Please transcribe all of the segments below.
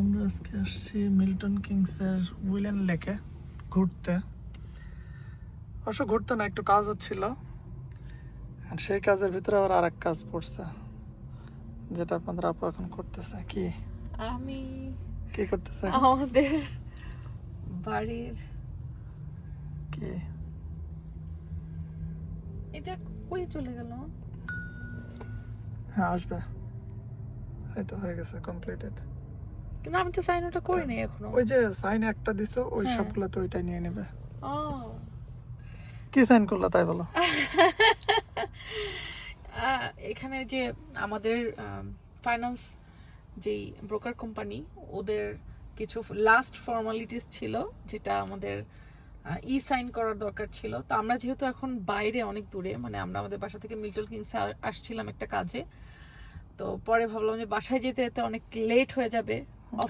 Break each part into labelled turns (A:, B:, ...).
A: আমরা আজকে আসছি মিল্টন কিংসের উইলেন লেকে ঘুরতে। অবশ্য ঘুরতে না একটু কাজ হচ্ছিল আর সেই কাজের ভিতরে আবার আর এক কাজ পড়ছে যেটা আপনাদের আপু এখন করতেছে। কি?
B: আমি
A: কি করতেছে?
B: আমাদের বাড়ির
A: কি?
B: এটা কই চলে গেল?
A: হ্যাঁ আসবে। এই তো হয়ে গেছে কমপ্লিটেড
B: কিন্তু আমি তো সাইন ওটা করিনি এখনও।
A: ওই যে সাইন একটা দিছো ওই
B: হ্যাঁ।
A: সবগুলো তো ওইটাই নিয়ে নেবে।
B: ও।
A: কি সাইন করলা তাই বলো?
B: এখানে যে আমাদের ফাইন্যান্স যেই ব্রোকার কোম্পানি ওদের কিছু লাস্ট ফর্মালিটিস ছিল যেটা আমাদের ই সাইন করার দরকার ছিল। তো আমরা যেহেতু এখন বাইরে অনেক দূরে মানে আমরা আমাদের বাসা থেকে মিল্টন কিংসে আসছিলাম একটা কাজে। তো পরে ভাবলাম যে বাসায় যেতে যেতে অনেক লেট হয়ে যাবে।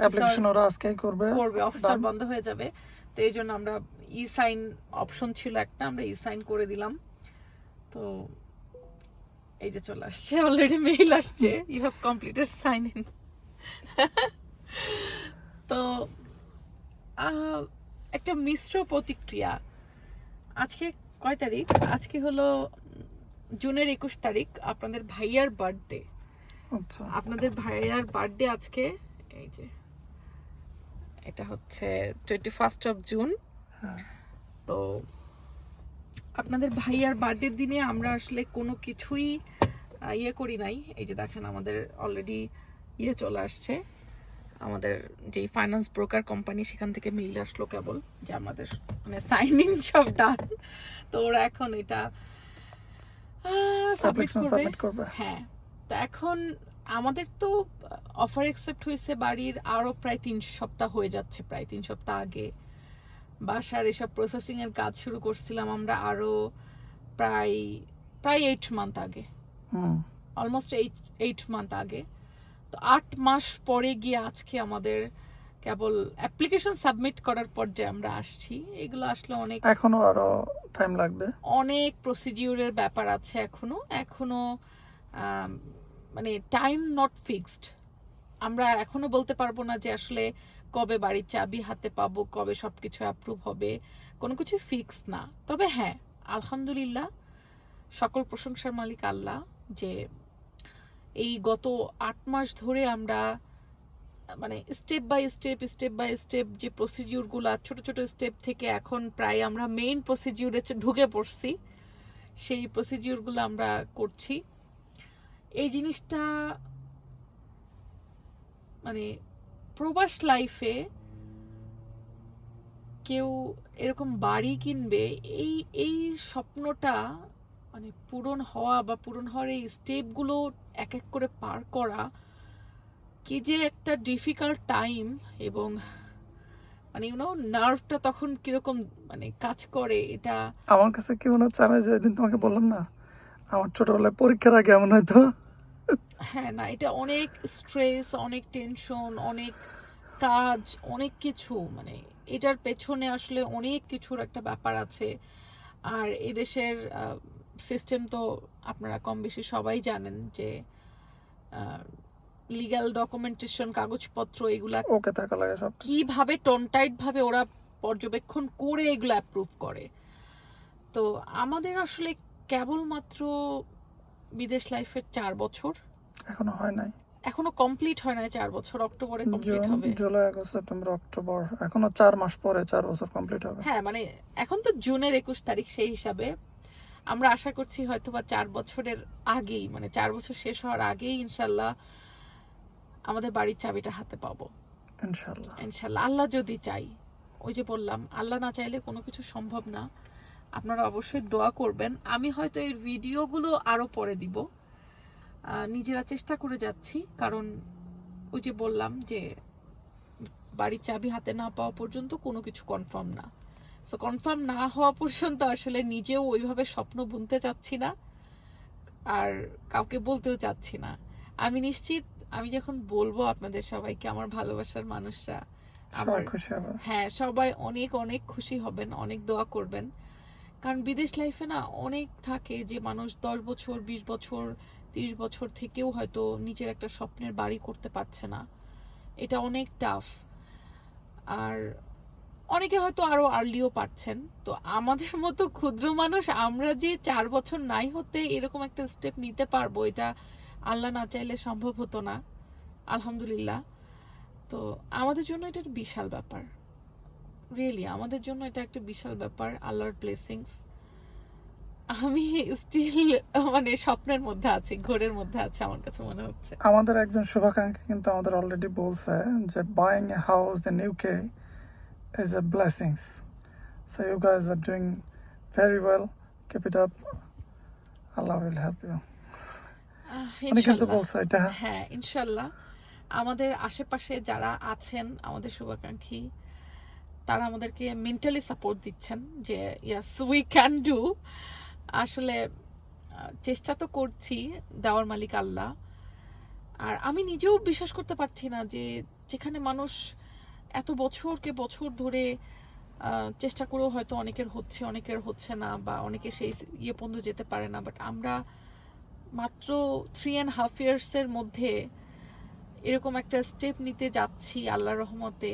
A: অ্যাপ্লিকেশন ওরা আজকেই করবে।
B: করবে অফিসার বন্ধ হয়ে যাবে। তো এই জন্য আমরা ই সাইন অপশন ছিল একটা আমরা ই সাইন করে দিলাম। তো এই যে চলে আসছে অলরেডি মেইল আসছে। You have completed sign in তো একটা মিশ্র প্রতিক্রিয়া। আজকে কয় তারিখ? আজকে হলো জুনের একুশ তারিখ আপনাদের ভাইয়ার বার্থডে
A: আচ্ছা।
B: আপনাদের ভাইয়ার বার্থডে আজকে এই যে এটা হচ্ছে টোয়েন্টি ফার্স্ট অফ জুন। তো আপনাদের ভাইয়ার বার্থডের দিনে আমরা আসলে কোনো কিছুই ইয়ে করি নাই। এই যে দেখেন আমাদের অলরেডি ইয়ে চলে আসছে। আমাদের যেই ফাইন্যান্স ব্রোকার কোম্পানি সেখান থেকে মেইল আসলো কেবল যে আমাদের মানে সাইন ইন সব ডান তো ওরা এখন এটা সাবমিট করবে। হ্যাঁ তো এখন আমাদের তো অফার অ্যাকসেপ্ট হয়েছে বাড়ির আরও প্রায় তিন সপ্তাহ হয়ে যাচ্ছে প্রায় তিন সপ্তাহ আগে। বাসার এসব প্রসেসিং এর কাজ শুরু করছিলাম আমরা আরও প্রায় প্রায় এইট মান্থ আগে। অলমোস্ট এইট এইট মান্থ আগে। তো আট মাস পরে গিয়ে আজকে আমাদের কেবল অ্যাপ্লিকেশন সাবমিট করার পর যে আমরা আসছি। এগুলো আসলে অনেক
A: এখনও আরও টাইম লাগবে?
B: অনেক প্রসিডিউরের ব্যাপার আছে এখনও। এখনও মানে টাইম নট ফিক্সড আমরা এখনও বলতে পারব না যে আসলে কবে বাড়ির চাবি হাতে পাবো, কবে সব কিছু অ্যাপ্রুভ হবে। কোনো কিছু ফিক্স না। তবে হ্যাঁ আলহামদুলিল্লাহ, সকল প্রশংসার মালিক আল্লাহ যে এই গত আট মাস ধরে আমরা মানে step by step step by step যে প্রসিডিউরগুলো ছোট ছোট স্টেপ থেকে এখন প্রায় আমরা মেইন প্রসিডিউরে ঢুকে পড়ছি। সেই প্রসিডিউরগুলো আমরা করছি। এই জিনিসটা মানে প্রবাস লাইফে কেউ এরকম বাড়ি কিনবে, এই এই স্বপ্নটা মানে পূরণ হওয়া বা পূরণ হওয়ার এই স্টেপগুলো এক এক করে পার করা কি যে একটা ডিফিকাল্ট টাইম এবং মানে ইউনো নার্ভটা তখন কীরকম মানে কাজ করে এটা।
A: আমার কাছে কি মনে হচ্ছে, আমি যেদিন তোমাকে বললাম না, আমার ছোটবেলায় পরীক্ষার আগে এমন হয়তো
B: হ্যাঁ না এটা অনেক স্ট্রেস অনেক টেনশন অনেক কাজ অনেক কিছু। মানে এটার পেছনে আসলে অনেক কিছুর একটা ব্যাপার আছে। আর এদেশের সিস্টেম তো আপনারা কম বেশি সবাই জানেন যে লিগ্যাল ডকুমেন্টেশন কাগজপত্র এগুলা
A: ওকে থাকা লাগে সব।
B: কীভাবে টনটাইট ভাবে ওরা পর্যবেক্ষণ করে এগুলো অ্যাপ্রুভ করে। তো আমাদের আসলে কেবলমাত্র বিদেশ লাইফের চার বছর।
A: এখনও হয় নাই।
B: এখনও কমপ্লিট হয় না চার বছর অক্টোবরে কমপ্লিট হবে।
A: জুলাই আগস্ট সেপ্টেম্বর অক্টোবর এখনও চার মাস পরে চার বছর কমপ্লিট হবে।
B: হ্যাঁ মানে এখন তো জুনের একুশ তারিখ সেই হিসাবে। আমরা আশা করছি হয়তো বা চার বছরের আগেই মানে চার বছর শেষ হওয়ার আগেই ইনশাল্লাহ আমাদের বাড়ির চাবিটা হাতে পাবো।
A: ইনশাল্লাহ।
B: ইনশাল্লাহ আল্লাহ যদি চাই ওই যে বললাম আল্লাহ না চাইলে কোনো কিছু সম্ভব না। আপনারা অবশ্যই দোয়া করবেন। আমি হয়তো এর ভিডিওগুলো আরও পরে দিব। নিজেরা চেষ্টা করে যাচ্ছি কারণ ওই যে বললাম যে বাড়ির চাবি হাতে না পাওয়া পর্যন্ত কোনো কিছু কনফার্ম না। সো কনফার্ম না হওয়া পর্যন্ত আসলে নিজেও ওইভাবে স্বপ্ন বুনতে চাচ্ছি না আর কাউকে বলতেও চাচ্ছি না। আমি নিশ্চিত আমি যখন বলব আপনাদের সবাইকে আমার ভালোবাসার মানুষরা আমার হ্যাঁ সবাই অনেক অনেক খুশি হবেন অনেক দোয়া করবেন। কারণ বিদেশ লাইফে না অনেক থাকে যে মানুষ দশ বছর, বিশ বছর, তিরিশ বছর থেকেও হয়তো নিজের একটা স্বপ্নের বাড়ি করতে পারছে না। এটা অনেক টাফ আর অনেকে হয়তো আরও আর্লিও পারছেন। তো আমাদের মতো ক্ষুদ্র মানুষ আমরা যে চার বছর নাই হতে এরকম একটা স্টেপ নিতে পারব, এটা আল্লাহ না চাইলে সম্ভব হতো না। আলহামদুলিল্লাহ। তো আমাদের জন্য এটা বিশাল ব্যাপার। রিয়েলি আমাদের জন্য এটা একটা বিশাল ব্যাপার আল্লাহর ব্লেসিংস আমি স্টিল মানে স্বপ্নের মধ্যে আছি ঘোরের মধ্যে আছে আমার কাছে মনে হচ্ছে।
A: আমাদের একজন শুভাকাঙ্ক্ষী কিন্তু আমাদের অলরেডি বলছে যে buying a house in UK is a blessings so you guys are doing very well keep it up Allah will help you কিন্তু। বলছে এটা।
B: হ্যাঁ ইনশাল্লাহ। আমাদের আশেপাশে যারা আছেন আমাদের শুভাকাঙ্ক্ষী তারা আমাদেরকে মেন্টালি সাপোর্ট দিচ্ছেন যে ইয়াস উই ক্যান ডু আসলে চেষ্টা তো করছি দেওয়ার মালিক আল্লাহ। আর আমি নিজেও বিশ্বাস করতে পারছি না যে, যেখানে মানুষ এত বছরকে বছর ধরে চেষ্টা করেও হয়তো অনেকের হচ্ছে অনেকের হচ্ছে না বা অনেকে সেই ইয়ে পর্যন্ত যেতে পারে না। বাট আমরা মাত্র থ্রি অ্যান্ড হাফ ইয়ার্সের মধ্যে এরকম একটা স্টেপ নিতে যাচ্ছি আল্লাহর রহমতে।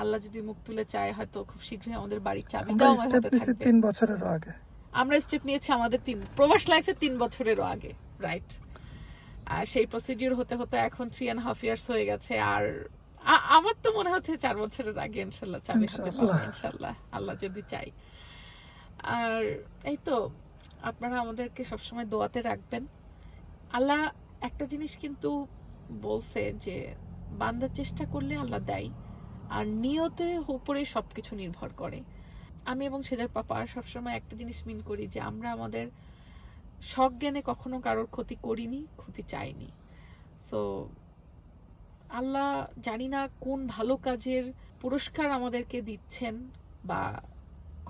B: আল্লাহ যদি মুখ তুলে চায় হয়তো খুব শীঘ্রই আমাদের বাড়ির চাবিটাও আমার হাতে থাকবে।
A: তিন বছরেরও আগে।
B: আমরা স্টেপ নিয়েছি আমাদের তিন প্রবাস লাইফে তিন বছরেরও আগে রাইট আর সেই প্রসিডিউর হতে হতে এখন থ্রি অ্যান্ড হাফ ইয়ার্স হয়ে গেছে আর আমার তো মনে হচ্ছে চার বছরের আগে ইনশাল্লাহ চাবি হাতে পাবো
A: ইনশাআল্লাহ।
B: ইনশাল্লাহ আল্লাহ যদি চাই আর এই তো আপনারা আমাদেরকে সবসময় দোয়াতে রাখবেন। আল্লাহ একটা জিনিস কিন্তু বলছে যে বান্দার চেষ্টা করলে আল্লাহ দেয়। আর নিয়তে উপরে সবকিছু নির্ভর করে। আমি এবং সেজার পাপা সবসময় একটা জিনিস মিন করি যে আমরা আমাদের সজ্ঞানে কখনো কারোর ক্ষতি করিনি, ক্ষতি চাইনি। সো আল্লাহ জানি না কোন ভালো কাজের পুরস্কার আমাদেরকে দিচ্ছেন বা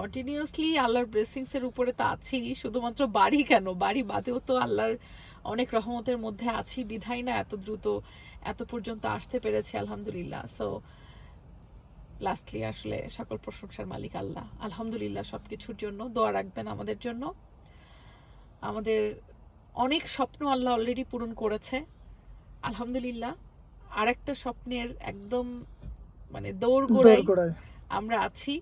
B: কন্টিনিউয়াসলি আল্লাহর ব্লেসিংস এর উপরে তো আছি, শুধুমাত্র বাড়ি কেন? বাড়ি বাদেও তো আল্লাহর অনেক রহমতের মধ্যে আছি, বিধাই না এত দ্রুত এত পর্যন্ত আসতে পেরেছি, আলহামদুলিল্লাহ। সো লাস্টলি আসলে সকল প্রশংসার মালিক আল্লাহ। আলহামদুলিল্লাহ সবকিছুর জন্য দোয়া রাখবেন আমাদের জন্য। আমাদের অনেক স্বপ্ন আল্লাহ অলরেডি পূরণ করেছে। আলহামদুলিল্লাহ আরেকটা স্বপ্নের একদম মানে দৌড়
A: করে
B: আমরা আছি।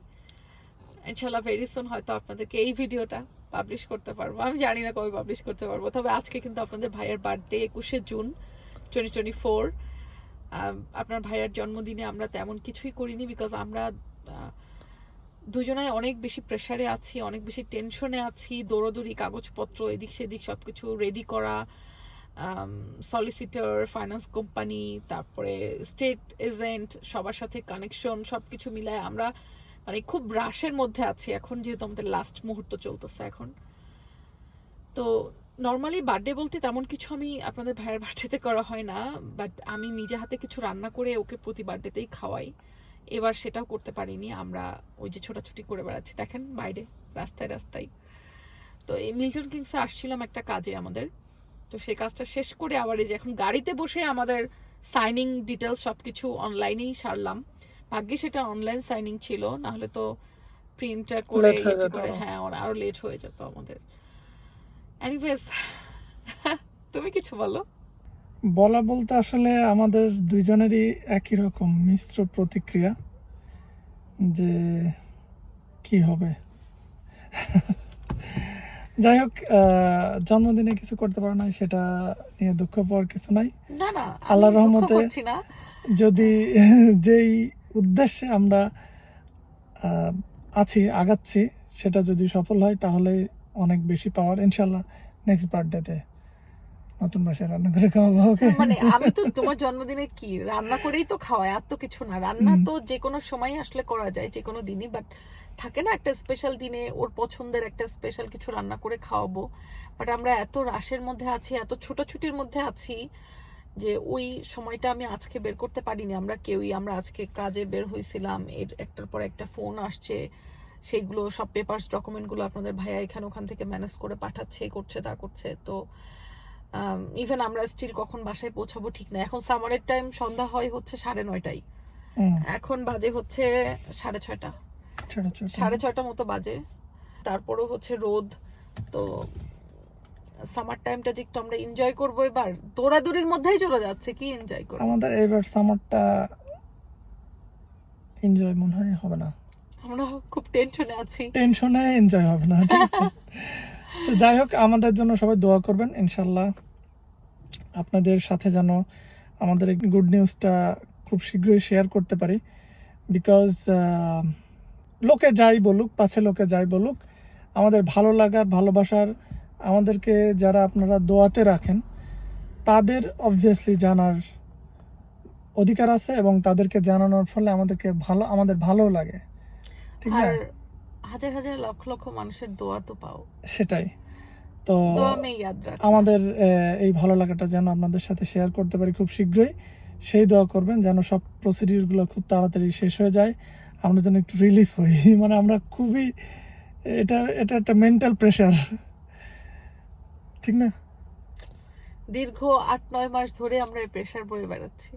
B: ইনশাল্লাহ ভেরি সুন হয়তো আপনাদেরকে এই ভিডিওটা পাবলিশ করতে পারব। আমি জানি না কবে পাবলিশ করতে পারব তবে আজকে কিন্তু আপনাদের ভাইয়ের বার্থডে একুশে জুন টোয়েন্টি টোয়েন্টি ফোর আপনার ভাইয়ের জন্মদিনে আমরা তেমন কিছুই করিনি বিকজ আমরা আহ, দুজনাই অনেক বেশি প্রেশারে আছি অনেক বেশি টেনশনে আছি দৌড়দৌড়ি কাগজপত্র এদিক সেদিক সব কিছু রেডি করা সলিসিটর ফাইন্যান্স কোম্পানি তারপরে স্টেট এজেন্ট সবার সাথে কানেকশন সব কিছু মিলায় আমরা মানে খুব রাশের মধ্যে আছি এখন যেহেতু আমাদের লাস্ট মুহূর্ত চলতেছে এখন। তো নর্মালি বার্থডে বলতে তেমন কিছু আমি আপনাদের ভাইয়ের বার্থডেতে করা হয় না বাট আমি নিজে হাতে কিছু রান্না করে ওকে প্রতি বার্থডেতেই খাওয়াই। এবার সেটাও করতে পারিনি আমরা ওই যে ছোটাছুটি করে বেড়াচ্ছি দেখেন বাইরে রাস্তায় রাস্তায়। তো এই মিল্টন কিংসে আসছিলাম একটা কাজে আমাদের তো সেই কাজটা শেষ করে আবার এই যে এখন গাড়িতে বসে আমাদের সাইনিং ডিটেলস সবকিছু অনলাইনেই সারলাম। ভাগ্যে সেটা অনলাইন সাইনিং ছিল না হলে তো প্রিন্টার করে
A: হয়ে
B: আরও লেট হয়ে যেত আমাদের। এনিওয়েজ তুমি কিছু বলো?
A: বলা বলতে আসলে আমাদের দুইজনেরই একই রকম মিশ্র প্রতিক্রিয়া যে কি হবে। যাই হোক জন্মদিনে কিছু করতে পারো না সেটা নিয়ে দুঃখ পাওয়ার কিছু নাই।
B: না না
A: আল্লাহর রহমতে- যদি যেই উদ্দেশ্যে আমরা আছি আগাচ্ছি সেটা যদি সফল হয় তাহলে অনেক বেশি পাওয়ার ইনশাল্লাহ নেক্সট বার্থডেতে নতুন বাসায় রান্না করে খাওয়াবো ওকে
B: মানে আমি তো তোমার জন্মদিনে কি রান্না করেই তো খাওয়াই আর তো কিছু না। রান্না তো যে কোনো সময় আসলে করা যায় যে কোনো দিনই বাট থাকে না একটা স্পেশাল দিনে ওর পছন্দের একটা স্পেশাল কিছু রান্না করে খাওয়াবো। বাট আমরা এত রাশের মধ্যে আছি এত ছোটাছুটির মধ্যে আছি যে ওই সময়টা আমি আজকে বের করতে পারিনি। আমরা কেউই আমরা আজকে কাজে বের হয়েছিলাম এর একটার পর একটা ফোন আসছে সেইগুলো সব পেপারস ডকুমেন্টগুলো আপনাদের ভাইয়া এখানে ওখান থেকে ম্যানেজ করে পাঠাচ্ছে করছে তা করছে। তো ইভেন আমরা স্টিল কখন বাসায় পৌঁছাবো ঠিক না। এখন সামারের টাইম সন্ধ্যা হয় হচ্ছে সাড়ে নয়টায়।
A: হুম,
B: এখন বাজে হচ্ছে সাড়ে ছয়টা। সাড়ে ছয়টা। মতো বাজে। তারপরও হচ্ছে রোদ। তো সামার টাইমটা যে একটু আমরা এনজয় করব এবার দৌড়াদৌড়ির মধ্যেই চলে যাচ্ছে কি এনজয় করব?
A: আমাদের এবার সামারটা এনজয় মনে হয় হবে না।
B: আমরা খুব টেনশনে আছি।
A: টেনশনে এনজয় হবে না, ঠিক আছে? তো যাই হোক, আমাদের জন্য সবাই দোয়া করবেন ইনশাল্লাহ আপনাদের সাথে যেন আমাদের গুড নিউজটা খুব শীঘ্রই শেয়ার করতে পারি। বিকজ লোকে যাই বলুক, পাছে লোকে যাই বলুক, আমাদের ভালো লাগার, ভালোবাসার, আমাদেরকে যারা আপনারা দোয়াতে রাখেন, তাদের অবভিয়াসলি জানার অধিকার আছে এবং তাদেরকে জানানোর ফলে আমাদেরকে ভালো, আমাদের ভালো লাগে। ঠিক না
B: আর হাজার হাজার লক্ষ লক্ষ মানুষের দোয়া তো পাও।
A: সেটাই। তো আমাদের এই ভালো লাগাটা যেন আপনাদের সাথে শেয়ার করতে পারি খুব শীঘ্রই। সেই দোয়া করবেন যেন সব প্রসিডিউরগুলো খুব তাড়াতাড়ি শেষ হয়ে যায়। আমরা যেন একটু রিলিফ হই। মানে আমরা খুবই এটা এটা একটা মেন্টাল প্রেশার ঠিক না?
B: দীর্ঘ আট নয় মাস ধরে আমরা এই প্রেশার বয়ে বেড়াচ্ছি।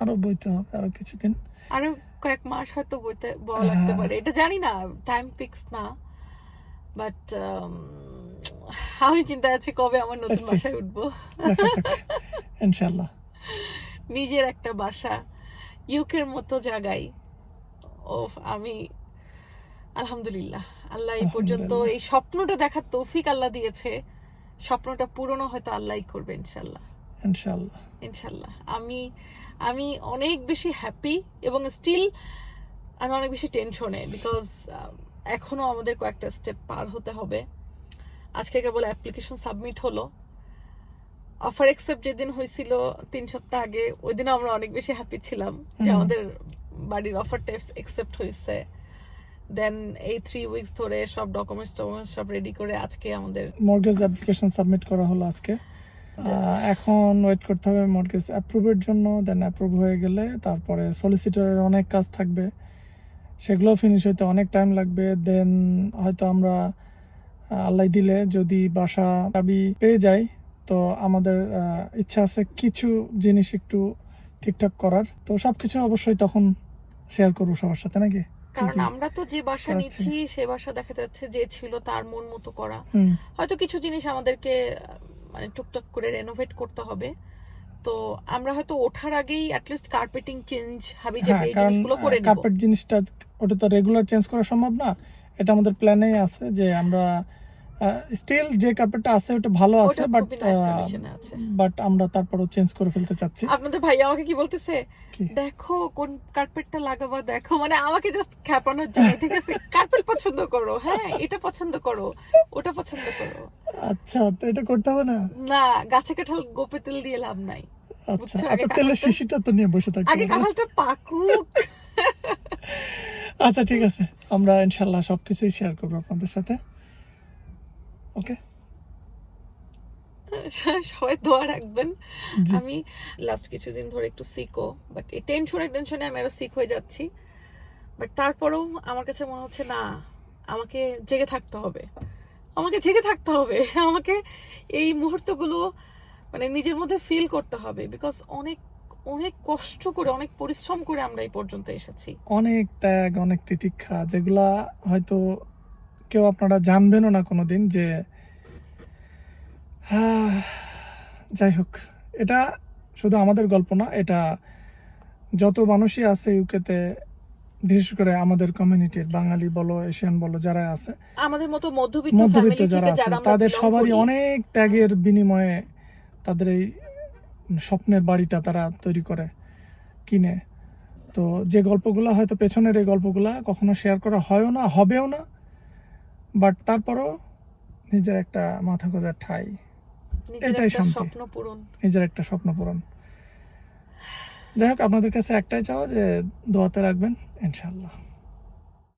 A: আরও বইতে হবে আরও কিছুদিন।
B: আরও কয়েক মাস হয়তো বইতে বলা লাগতে
A: হ্যাঁ।
B: পারে। এটা জানি না টাইম ফিক্স না। বাট আমি চিন্তায় আছি কবে আমার নতুন বাসায় উঠবো।
A: দেখা ইনশাল্লাহ
B: নিজের একটা বাসা ইউকের মতো জায়গায়। ও আমি আলহামদুলিল্লাহ। আল্লাহ এই পর্যন্ত এই স্বপ্নটা দেখার তৌফিক আল্লাহ দিয়েছে। স্বপ্নটা পূরণও হয়তো আল্লাহই করবে ইনশাল্লাহ
A: ইনশাল্লাহ
B: ইনশাল্লাহ আমি আমি অনেক বেশি হ্যাপি এবং স্টিল আমি অনেক বেশি টেনশনে বিকজ এখনও আমাদের কয়েকটা স্টেপ পার হতে হবে। আজকে কেবল অ্যাপ্লিকেশন সাবমিট হলো। অফার অ্যাকসেপ্ট যেদিন হয়েছিল তিন সপ্তাহ আগে ওই দিন আমরা অনেক বেশি হ্যাপি ছিলাম যে আমাদের বাড়ির অফার অফারটা অ্যাকসেপ্ট হয়েছে। দেন এই থ্রি উইকস ধরে সব ডকুমেন্টস টকুমেন্টস সব রেডি করে আজকে আমাদের
A: মর্গেজ অ্যাপ্লিকেশন সাবমিট করা হলো আজকে। এখন ওয়েট করতে হবে মর্গেজ অ্যাপ্রুভের জন্য দেন অ্যাপ্রুভ হয়ে গেলে তারপরে সলিসিটরের অনেক কাজ থাকবে। সেগুলো ফিনিশ হইতে অনেক টাইম লাগবে দেন হয়তো আমরা আল্লাহ দিলে যদি বাসা চাবি পেয়ে যাই তো আমাদের ইচ্ছা আছে কিছু জিনিস একটু ঠিকঠাক করার। তো সবকিছু অবশ্যই তখন শেয়ার করব সবার সাথে নাকি?
B: কারণ আমরা তো যে বাসা। নিচ্ছি সে বাসা দেখা যাচ্ছে যে ছিল তার মন মতো করা। হয়তো কিছু জিনিস আমাদেরকে মানে টুকটাক করে রেনোভেট করতে হবে। তো আমরা হয়তো ওঠার আগেই অ্যাটলিস্ট কার্পেটিং চেঞ্জ হাবি যে এই
A: কারণ
B: জিনিসগুলো করে নিব।
A: কার্পেট জিনিসটা ওটা তো রেগুলার চেঞ্জ করা সম্ভব না। এটা আমাদের প্ল্যানেই আছে যে আমরা স্টিল যে কার্পেটটা আছে ওটা ভালো আছে বাট বাট আমরা তারপরও চেঞ্জ করে ফেলতে চাচ্ছি।
B: আপনাদের ভাইয়া আমাকে কি বলতেছে? দেখো কোন কার্পেটটা লাগাবা দেখো। মানে আমাকে জাস্ট খ্যাপানোর জন্য ঠিক আছে? কার্পেট পছন্দ করো হ্যাঁ এটা পছন্দ করো ওটা পছন্দ করো।
A: আচ্ছা তো এটা করতে হবে না?
B: না গাছে কাঁঠাল গোপে তেল দিয়ে লাভ নাই।
A: আচ্ছা আচ্ছা তেলের শিশিটা তো নিয়ে বসে থাকতে
B: আগে। কাঁঠালটা পাকুক।
A: আচ্ছা ঠিক আছে আমরা ইনশাল্লাহ সবকিছুই শেয়ার করব আপনাদের সাথে। ওকে
B: সবাই দোয়া রাখবেন। আমি লাস্ট কিছুদিন ধরে একটু সিকও বাট এই টেনশনে টেনশনে আমি আরও সিক হয়ে যাচ্ছি। বাট তারপরেও আমার কাছে মনে হচ্ছে না আমাকে জেগে থাকতে হবে। আমাকে জেগে থাকতে হবে। আমাকে এই মুহূর্তগুলো মানে নিজের মধ্যে ফিল করতে হবে। বিকজ অনেক অনেক কষ্ট করে অনেক পরিশ্রম করে আমরা এই পর্যন্ত এসেছি।
A: অনেক ত্যাগ অনেক তিতিক্ষা যেগুলা হয়তো কেউ আপনারা জানবেনও না কোনোদিন যে হ্যাঁ, যাই হোক এটা শুধু আমাদের গল্প না এটা যত মানুষই আছে ইউকেতে বিশেষ করে আমাদের কমিউনিটির বাঙালি বলো এশিয়ান বলো যারা আছে
B: আমাদের মতো মধ্যবিত্ত
A: মধ্যবিত্ত যারা আছে তাদের সবারই অনেক ত্যাগের বিনিময়ে তাদের এই স্বপ্নের বাড়িটা তারা তৈরি করে কিনে। তো যে গল্পগুলো হয়তো পেছনের এই গল্পগুলা কখনো শেয়ার করা হয়ও না হবেও না বাট তারপরও নিজের একটা মাথা গোজার ঠাই। এটাই শান্তি।
B: স্বপ্ন পূরণ।
A: নিজের একটা স্বপ্ন পূরণ। যাই হোক আপনাদের কাছে একটাই চাওয়া যে দোয়াতে রাখবেন ইনশাল্লাহ